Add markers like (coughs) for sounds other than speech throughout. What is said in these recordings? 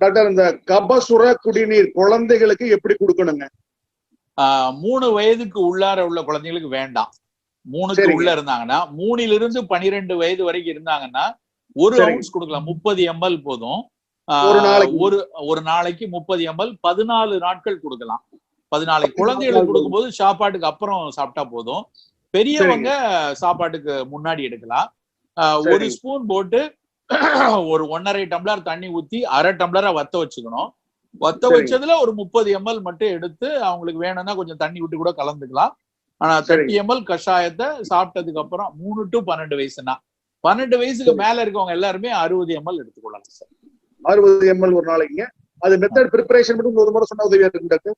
Doctor இந்த கபசுர குடிநீர் குழந்தைகளுக்கு எப்படி கொடுக்கணுங்க? மூணு வயதுக்கு உள்ளார உள்ள குழந்தைங்களுக்கு வேண்டாம். மூணுக்கு. உள்ள இருந்தாங்கன்னா மூணிலிருந்து இருந்து பனிரெண்டு வயது வரைக்கும் இருந்தாங்கன்னா ஒரு. அவுன்ஸ் கொடுக்கலாம். முப்பது எம்எல் போதும். ஒரு நாளைக்கு. ஒரு ஒரு நாளைக்கு முப்பது எம்எல் பதினாலு நாட்கள் கொடுக்கலாம். பதினாலு குழந்தைகளுக்கு கொடுக்கும்போது சாப்பாட்டுக்கு அப்புறம் சாப்பிட்டா போதும். பெரியவங்க சாப்பாட்டுக்கு முன்னாடி எடுக்கலாம். ஒரு. ஸ்பூன் போட்டு (coughs) ஒரு ஒன்னரை டம்ளர் தண்ணி ஊத்தி அரை டம்ளரா வத்த வச்சுக்கணும். வத்த. வச்சதுல ஒரு முப்பது எம்எல் மட்டும் எடுத்து அவங்களுக்கு வேணும்னா கொஞ்சம் தண்ணி விட்டு கூட கலந்துக்கலாம். ஆனா. தேர்ட்டி எம்எல் கஷாயத்தை சாப்பிட்டதுக்கு அப்புறம் மூணு டு பன்னெண்டு வயசுனா பன்னெண்டு வயசுக்கு. மேல இருக்கவங்க எல்லாருமே அறுபது எம்எல் எடுத்துக்கொள்ளலாம் சார். அறுபது எம்எல் ஒரு நாளைக்குங்க. அது மெத்தட் ப்ரிப்பரேஷன் மட்டும் ஒரு முறை சொன்ன உதவியா இருக்கு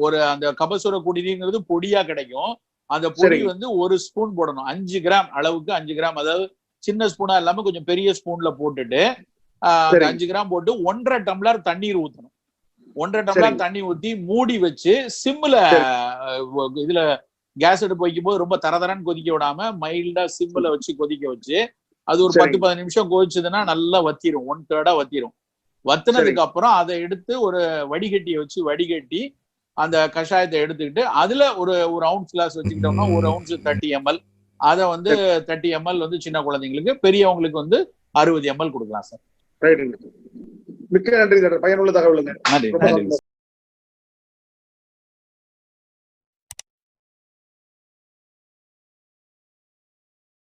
ஒரு அந்த கபசுர குடிநீர்ங்கிறது பொடியா கிடைக்கும். அந்த பொடி. வந்து ஒரு ஸ்பூன் போடணும். அஞ்சு கிராம் அளவுக்கு அஞ்சு கிராம். அதாவது சின்ன ஸ்பூனா இல்லாம கொஞ்சம் பெரிய ஸ்பூன்ல போட்டுட்டு. அஞ்சு கிராம் போட்டு ஒன்றரை டம்ளர் தண்ணீர் ஊத்தணும் ஒன்றரை டம்ளர். தண்ணி ஊத்தி மூடி வச்சு சிம்ல. இதுல கேஸ் அடுப்பு வைக்கும் போது ரொம்ப தரதரன்னு கொதிக்க விடாம மைல்டா சிம்ல வச்சு கொதிக்க வச்சு அது ஒரு பத்து. பதினஞ்சு நிமிஷம் கொதிச்சதுன்னா நல்லா வத்திரும் ஒன் தேர்டா வத்திரும் வத்தினதுக்கு அப்புறம் அதை எடுத்து ஒரு வடிகட்டியை வச்சு வடிகட்டி அந்த கஷாயத்தை எடுத்துக்கிட்டு அதுல ஒரு ஒரு அவுன்ஸ் கிளாஸ் வச்சுக்கிட்டோம்னா ஒரு அவுன்ஸ் தேர்ட்டி எம்எல் அதை வந்து தேர்ட்டி எம்எல் வந்து சின்ன குழந்தைங்களுக்கு பெரியவங்களுக்கு வந்து அறுபது எம்எல் கொடுக்கலாம் சார் மிக்க நன்றி டாக்டர் பயனுள்ள தகவலுங்க. நன்றி.